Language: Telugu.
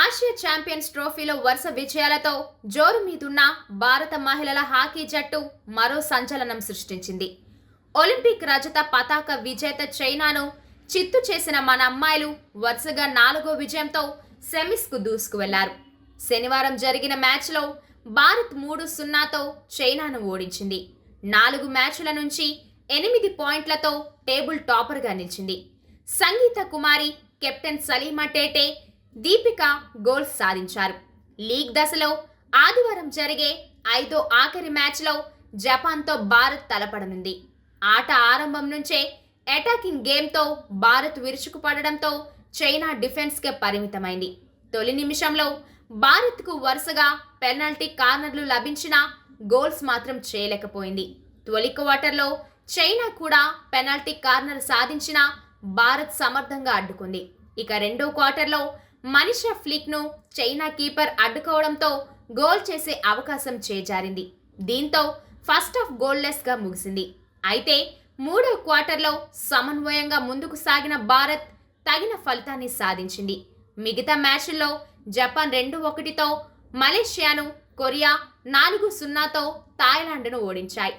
ఆసియా ఛాంపియన్స్ ట్రోఫీలో వరుస విజయాలతో జోరు మీదున్న భారత మహిళల హాకీ జట్టు మరో సంచలనం సృష్టించింది. ఒలింపిక్ రజత పతాక విజేత చైనాను చిత్తు చేసిన మన అమ్మాయిలు వరుసగా నాలుగో విజయంతో సెమీస్కు దూసుకువెళ్ళారు శనివారం జరిగిన మ్యాచ్లో భారత్ మూడు సున్నాతో చైనాను ఓడించింది. నాలుగు మ్యాచ్ల నుంచి ఎనిమిది పాయింట్లతో టేబుల్ టాపర్గా నిలిచింది. సంగీత కుమారి కెప్టెన్ సలీమా టేటే దీపిక గోల్స్ సాధించారు. లీగ్ దశలో ఆదివారం జరిగే ఐదో ఆఖరి మ్యాచ్లో జపాన్తో భారత్ తలపడనుంది. ఆట ఆరంభం నుంచే అటాకింగ్ గేమ్తో భారత్ విరుచుకుపడడంతో చైనా డిఫెన్స్కే పరిమితమైంది. తొలి నిమిషంలో భారత్కు వరుసగా పెనాల్టీ కార్నర్లు లభించినా గోల్స్ మాత్రం చేయలేకపోయింది. తొలి క్వార్టర్లో చైనా కూడా పెనాల్టీ కార్నర్ సాధించినా భారత్ సమర్థంగా అడ్డుకుంది. ఇక రెండో క్వార్టర్లో మనీషా ఫ్లిక్ను చైనా కీపర్ అడ్డుకోవడంతో గోల్ చేసే అవకాశం చేజారింది. దీంతో ఫస్ట్ ఆఫ్ గోల్లెస్గా ముగిసింది. అయితే మూడో క్వార్టర్లో సమన్వయంగా ముందుకు సాగిన భారత్ తగిన ఫలితాన్ని సాధించింది. మిగతా మ్యాచ్ల్లో జపాన్ రెండు ఒకటితో మలేషియాను కొరియా నాలుగు సున్నాతో థాయిలాండ్ను ఓడించాయి.